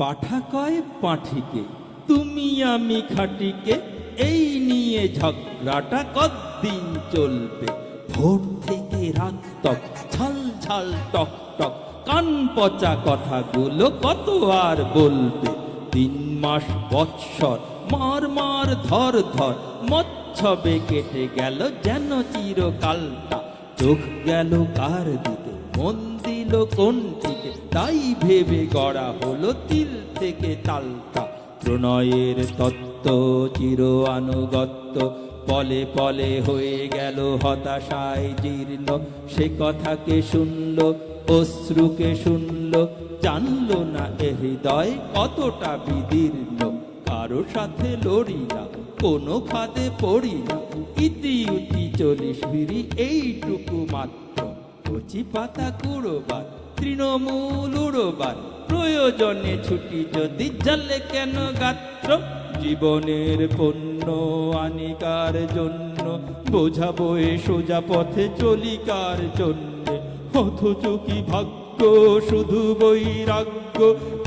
পাঠা কয় পাঠিকে, তুমি আমি খাটিকে, এই নিয়ে ঝগড়াটা কতদিন চলবে? ভোর থেকে রাত তক, ঝাল ঝাল টক টক, কান পচা কথাগুলো কত আর বলবে? তিন মাস বৎসর, মার মার ধর ধর মচ্ছবে কেটে গেল যেন চিরকালটা। চোখ গেল কার দিকে? মন দিল কোন দিকে তাই ভেবে গড়া হলো তিল থেকে তালটা। প্রণয়ের তত্ত্ব, চির আনুগত্য, পলে পলে হয়ে গেল হতাশায় জীর্ণ। সে কথাকে শুনল, অশ্রুকে শুনল, জানলো না এ হৃদয় কতটা বিদীর্ণ। কারও সাথে লড়ি না কোনো ফাঁদে পড়ি না ইতি উতি চলিস এইটুকু মাত্র। কচি পাতা কুড়োবার, তৃণমূল উড়োবার। প্রয়োজনে ছুটি যদি জালে কেন গাত্র জীবনের পণ্য আনিকার জন্য। বোঝাবো এ সোজা পথে চলিকার জন্য। অথচ কি ভাগ্য? শুধু বৈরাগ্য।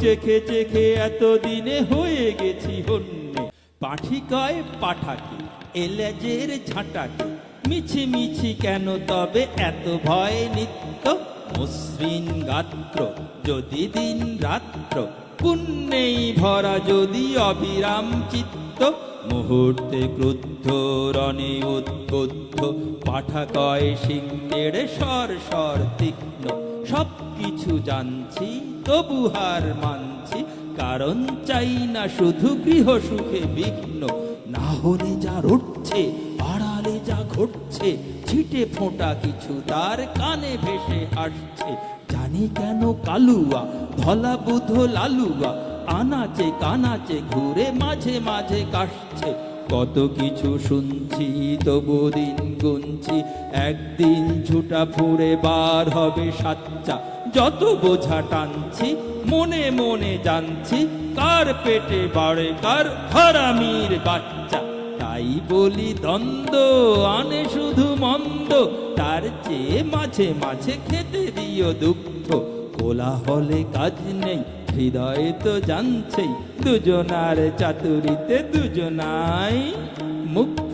চেখে চেখে এতদিনে হয়ে গেছি হন্যে পাঠি কয় পাঠাকে, এলেজের ঝাঁটাকে মিছি মিছি কেন তবে এত ভয় নিত্য? মসৃণ গাত্র, যদি দিন রাত্র। পুণ্যেই ভরা যদি অবিরাম চিত্ত। মুহূর্তে ক্রুদ্ধ রণে উদ্বুদ্ধ। পাঠা কয় সিংহের স্বর সর তীক্ষ্ণ। সব কিছু জানছি, তবু হার মানছি। কারণ চাই না শুধু গৃহ সুখে বিঘ্ন। না হলে যা যা ঘটছে, ছিটে ফোঁটা কিছু তার কানে ভেসে আসছে। জানি কেন কালুয়া, ধলা বুধ লালুয়া, আনাচে কানাচে ঘুরে মাঝে মাঝে কাশছে। কত কিছু শুনছি, তবু দিন গুনছি, একদিন ঝুটা ফুঁড়ে বার হবে সাচ্চা। যত বোঝা টানছি, মনে মনে জানছি, কার পেটে বাড়ে, কার হারামির বাচ্চা। তাই বলি দ্বন্দ্ব আনে শুধু মন্দ। তার চেয়ে মাঝে মাঝে খেতে দিও দুঃখ। কোলাহলে কাজ নেই, হৃদয়ে তো জানছেই। দুজনার চাতুরিতে দুজনাই মুক্ত।